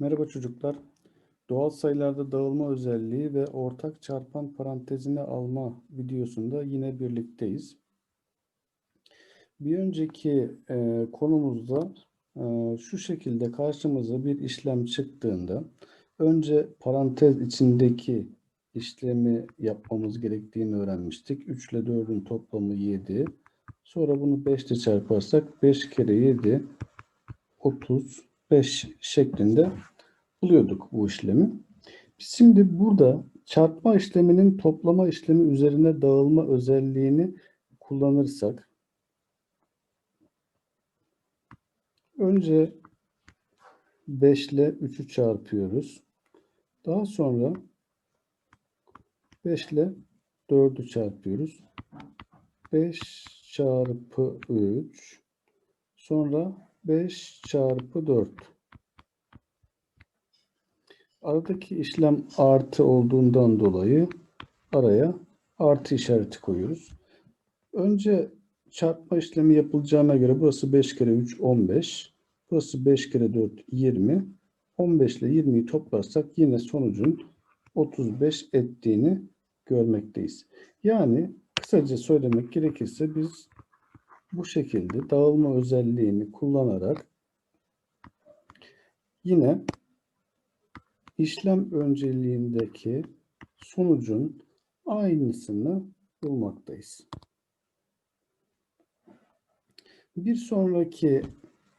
Merhaba çocuklar. Doğal sayılarda dağılma özelliği ve ortak çarpan parantezine alma videosunda yine birlikteyiz. Bir önceki e, konumuzda e, şu şekilde karşımıza bir işlem çıktığında önce parantez içindeki işlemi yapmamız gerektiğini öğrenmiştik. 3 ile 4'ün toplamı 7. Sonra bunu 5 ile çarparsak 5 kere 7 35 şeklinde buluyorduk bu işlemi. Şimdi burada çarpma işleminin toplama işlemi üzerine dağılma özelliğini kullanırsak önce 5 ile 3'ü çarpıyoruz. Daha sonra 5 ile 4'ü çarpıyoruz. 5 çarpı 3 sonra 5 çarpı 4 Aradaki işlem artı olduğundan dolayı araya artı işareti koyuyoruz. Önce çarpma işlemi yapılacağına göre burası 5 kere 3 15. Burası 5 kere 4 20. 15 ile 20'yi toplarsak yine sonucun 35 ettiğini görmekteyiz. Yani kısaca söylemek gerekirse biz bu şekilde dağılma özelliğini kullanarak yine işlem önceliğindeki sonucun aynısını bulmaktayız. Bir sonraki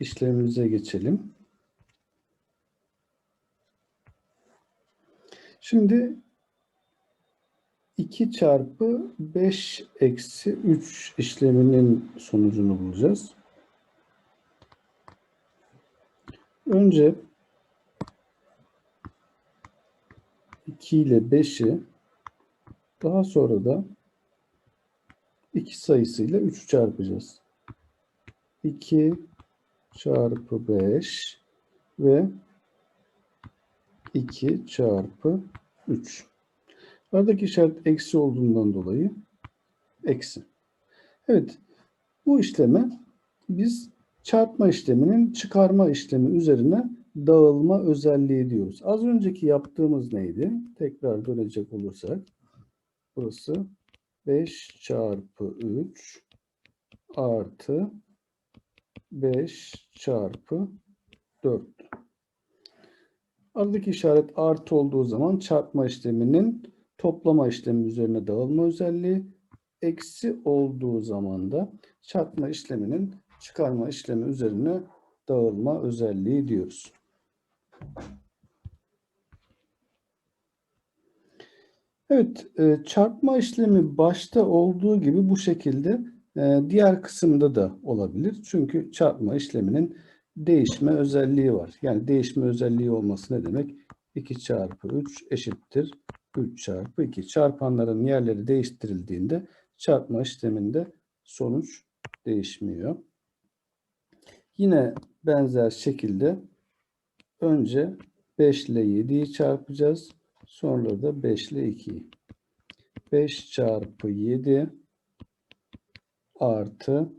işlemimize geçelim. Şimdi 2 çarpı 5 eksi 3 işleminin sonucunu bulacağız. Önce 2 ile 5'i daha sonra da 2 sayısıyla 3'ü çarpacağız. 2 çarpı 5 ve 2 çarpı 3. Aradaki işaret eksi olduğundan dolayı eksi. Evet, bu işleme biz çarpma işleminin çıkarma işlemi üzerine dağılma özelliği diyoruz. Az önceki yaptığımız neydi? Tekrar dönecek olursak burası 5 çarpı 3 artı 5 çarpı 4. Aradaki işaret artı olduğu zaman çarpma işleminin toplama işlemi üzerine dağılma özelliği eksi olduğu zaman da çarpma işleminin çıkarma işlemi üzerine dağılma özelliği diyoruz. Evet, e, çarpma işlemi başta olduğu gibi bu şekilde e, diğer kısımda da olabilir. Çünkü çarpma işleminin değişme özelliği var. Yani değişme özelliği olması ne demek? 2 çarpı 3 eşittir 3 çarpı 2. Çarpanların yerleri değiştirildiğinde çarpma işleminde sonuç değişmiyor. Yine benzer şekilde önce 5 ile 7'yi çarpacağız. Sonra da 5 ile 2'yi. 5 çarpı 7 artı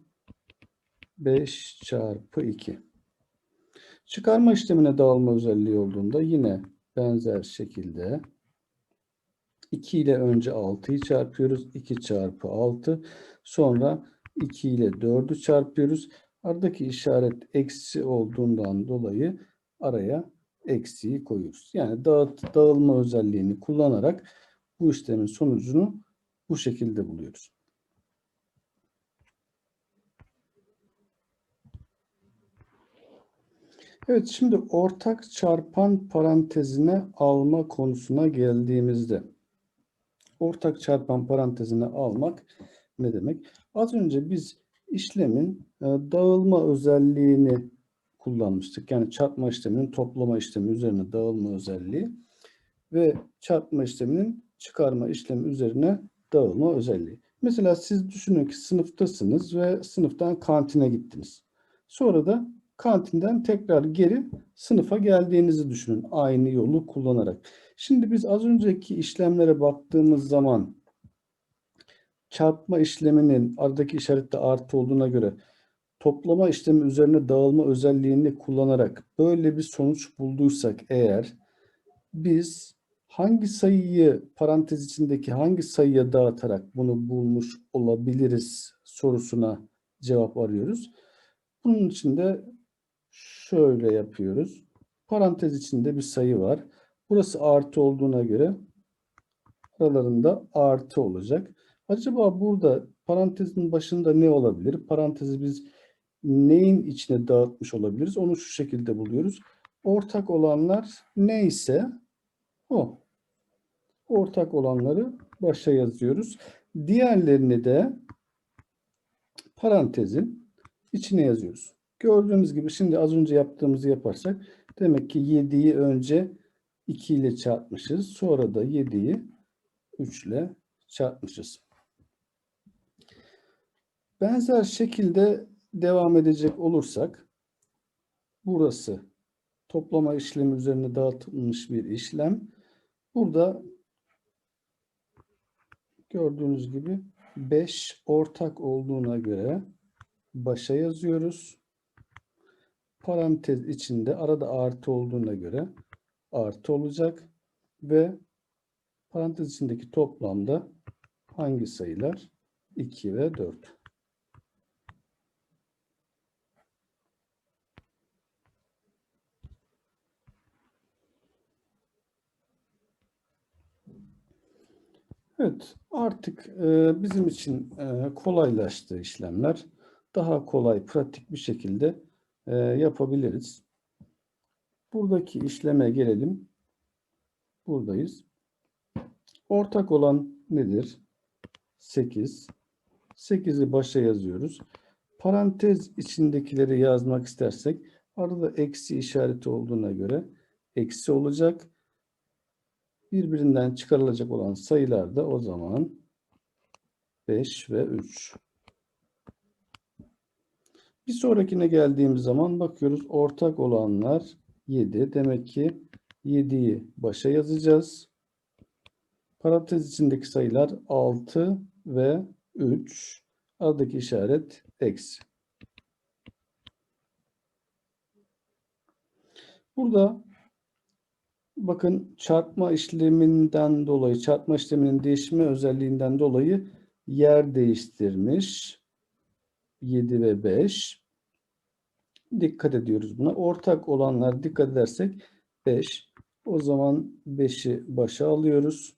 5 çarpı 2. Çıkarma işlemine dağılma özelliği olduğunda yine benzer şekilde 2 ile önce 6'yı çarpıyoruz. 2 çarpı 6. Sonra 2 ile 4'ü çarpıyoruz. Aradaki işaret eksi olduğundan dolayı araya eksiği koyuyoruz. Yani dağıt, dağılma özelliğini kullanarak bu işlemin sonucunu bu şekilde buluyoruz. Evet şimdi ortak çarpan parantezine alma konusuna geldiğimizde ortak çarpan parantezine almak ne demek? Az önce biz işlemin e, dağılma özelliğini kullanmıştık. Yani çarpma işleminin toplama işlemi üzerine dağılma özelliği ve çarpma işleminin çıkarma işlemi üzerine dağılma özelliği. Mesela siz düşünün ki sınıftasınız ve sınıftan kantine gittiniz. Sonra da kantinden tekrar geri sınıfa geldiğinizi düşünün aynı yolu kullanarak. Şimdi biz az önceki işlemlere baktığımız zaman çarpma işleminin aradaki işarette artı olduğuna göre toplama işlemi üzerine dağılma özelliğini kullanarak böyle bir sonuç bulduysak eğer biz hangi sayıyı parantez içindeki hangi sayıya dağıtarak bunu bulmuş olabiliriz sorusuna cevap arıyoruz. Bunun için de şöyle yapıyoruz. Parantez içinde bir sayı var. Burası artı olduğuna göre aralarında artı olacak. Acaba burada parantezin başında ne olabilir? Parantezi biz neyin içine dağıtmış olabiliriz? Onu şu şekilde buluyoruz. Ortak olanlar neyse o. Ortak olanları başa yazıyoruz. Diğerlerini de parantezin içine yazıyoruz. Gördüğünüz gibi şimdi az önce yaptığımızı yaparsak demek ki 7'yi önce 2 ile çarpmışız. Sonra da 7'yi 3 ile çarpmışız. Benzer şekilde devam edecek olursak burası toplama işlemi üzerine dağıtılmış bir işlem. Burada gördüğünüz gibi 5 ortak olduğuna göre başa yazıyoruz. Parantez içinde arada artı olduğuna göre artı olacak ve parantez içindeki toplamda hangi sayılar? 2 ve 4. Evet, artık e, bizim için e, kolaylaştı işlemler. Daha kolay, pratik bir şekilde e, yapabiliriz. Buradaki işleme gelelim. Buradayız. Ortak olan nedir? 8. 8'i başa yazıyoruz. Parantez içindekileri yazmak istersek arada eksi işareti olduğuna göre eksi olacak birbirinden çıkarılacak olan sayılar da o zaman 5 ve 3. Bir sonrakine geldiğimiz zaman bakıyoruz ortak olanlar 7. Demek ki 7'yi başa yazacağız. Parantez içindeki sayılar 6 ve 3. Aradaki işaret eksi. Burada Bakın çarpma işleminden dolayı, çarpma işleminin değişme özelliğinden dolayı yer değiştirmiş. 7 ve 5. Dikkat ediyoruz buna. Ortak olanlar dikkat edersek 5. O zaman 5'i başa alıyoruz.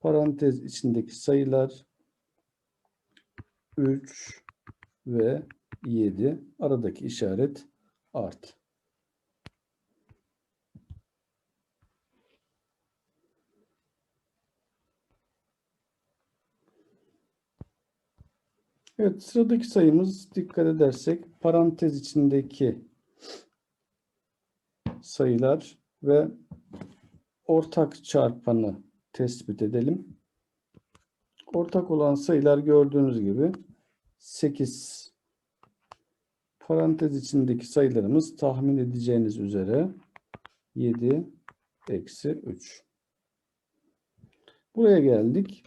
Parantez içindeki sayılar 3 ve 7. Aradaki işaret artı. Evet sıradaki sayımız dikkat edersek parantez içindeki sayılar ve ortak çarpanı tespit edelim. Ortak olan sayılar gördüğünüz gibi 8. Parantez içindeki sayılarımız tahmin edeceğiniz üzere 7 eksi 3. Buraya geldik.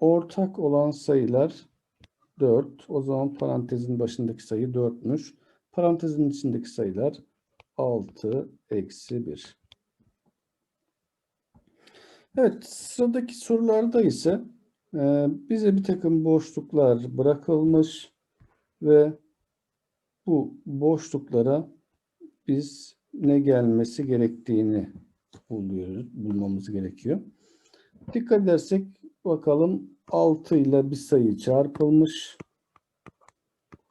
Ortak olan sayılar 4. O zaman parantezin başındaki sayı 4'müş. Parantezin içindeki sayılar 6 eksi 1. Evet sıradaki sorularda ise e, bize bir takım boşluklar bırakılmış ve bu boşluklara biz ne gelmesi gerektiğini buluyoruz, bulmamız gerekiyor. Dikkat edersek Bakalım 6 ile bir sayı çarpılmış.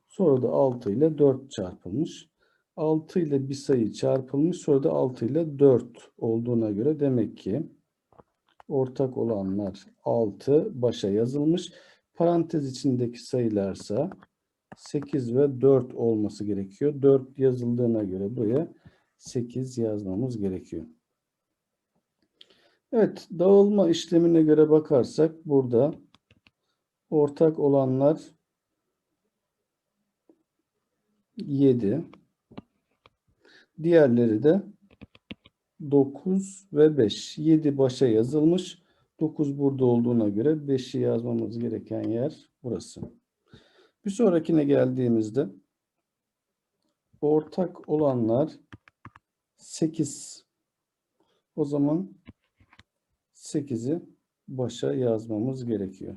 Sonra da 6 ile 4 çarpılmış. 6 ile bir sayı çarpılmış. Sonra da 6 ile 4 olduğuna göre demek ki ortak olanlar 6 başa yazılmış. Parantez içindeki sayılarsa 8 ve 4 olması gerekiyor. 4 yazıldığına göre buraya 8 yazmamız gerekiyor. Evet, dağılma işlemine göre bakarsak burada ortak olanlar 7. Diğerleri de 9 ve 5. 7 başa yazılmış. 9 burada olduğuna göre 5'i yazmamız gereken yer burası. Bir sonrakine geldiğimizde ortak olanlar 8. O zaman 8'i başa yazmamız gerekiyor.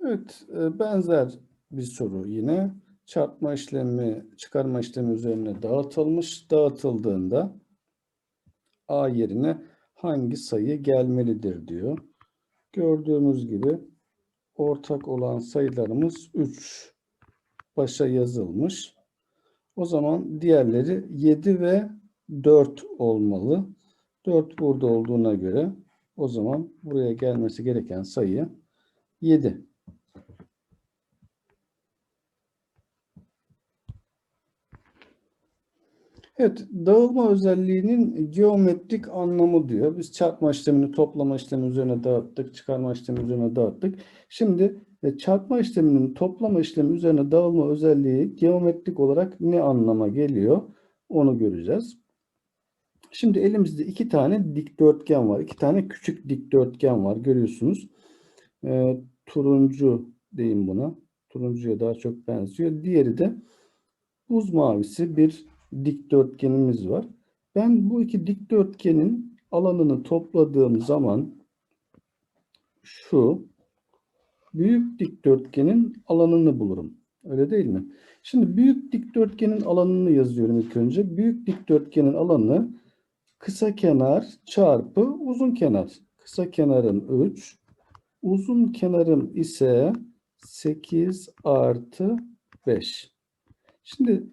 Evet, e, benzer bir soru yine. Çarpma işlemi, çıkarma işlemi üzerine dağıtılmış. Dağıtıldığında A yerine hangi sayı gelmelidir diyor. Gördüğümüz gibi ortak olan sayılarımız 3 başa yazılmış. O zaman diğerleri 7 ve 4 olmalı. 4 burada olduğuna göre o zaman buraya gelmesi gereken sayı 7. Evet, dağılma özelliğinin geometrik anlamı diyor. Biz çarpma işlemini toplama işlemi üzerine dağıttık, çıkarma işlemi üzerine dağıttık. Şimdi e, çarpma işleminin toplama işlemi üzerine dağılma özelliği geometrik olarak ne anlama geliyor? Onu göreceğiz. Şimdi elimizde iki tane dikdörtgen var. iki tane küçük dikdörtgen var. Görüyorsunuz. E, turuncu diyeyim buna. Turuncuya daha çok benziyor. Diğeri de buz mavisi bir dikdörtgenimiz var. Ben bu iki dikdörtgenin alanını topladığım zaman şu büyük dikdörtgenin alanını bulurum. Öyle değil mi? Şimdi büyük dikdörtgenin alanını yazıyorum ilk önce. Büyük dikdörtgenin alanı kısa kenar çarpı uzun kenar. Kısa kenarım 3. Uzun kenarım ise 8 artı 5. Şimdi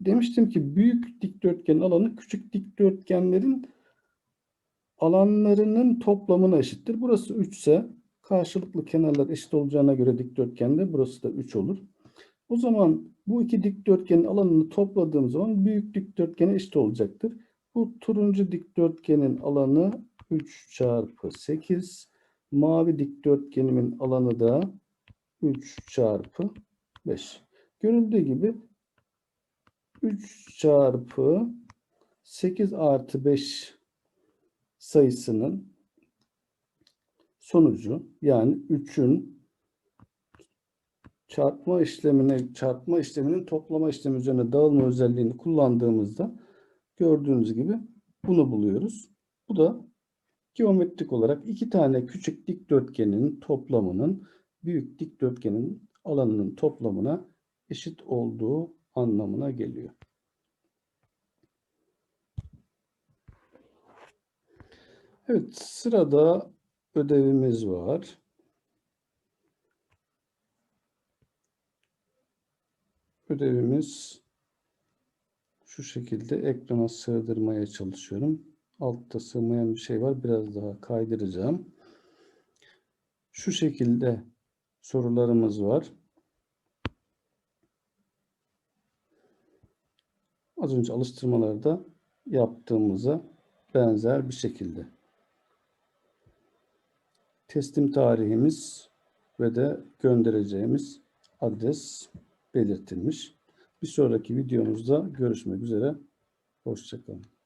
demiştim ki büyük dikdörtgenin alanı küçük dikdörtgenlerin alanlarının toplamına eşittir. Burası 3 ise karşılıklı kenarlar eşit olacağına göre dikdörtgende burası da 3 olur. O zaman bu iki dikdörtgenin alanını topladığım zaman büyük dikdörtgene eşit olacaktır. Bu turuncu dikdörtgenin alanı 3 çarpı 8. Mavi dikdörtgenimin alanı da 3 çarpı 5. Görüldüğü gibi 3 çarpı 8 artı 5 sayısının sonucu yani 3'ün çarpma işlemine çarpma işleminin toplama işlemi üzerine dağılma özelliğini kullandığımızda gördüğünüz gibi bunu buluyoruz. Bu da geometrik olarak iki tane küçük dikdörtgenin toplamının büyük dikdörtgenin alanının toplamına eşit olduğu anlamına geliyor. Evet, sırada ödevimiz var. Ödevimiz şu şekilde ekrana sığdırmaya çalışıyorum. Altta sığmayan bir şey var. Biraz daha kaydıracağım. Şu şekilde sorularımız var. Az önce alıştırmalarda yaptığımıza benzer bir şekilde. Teslim tarihimiz ve de göndereceğimiz adres belirtilmiş. Bir sonraki videomuzda görüşmek üzere. Hoşçakalın.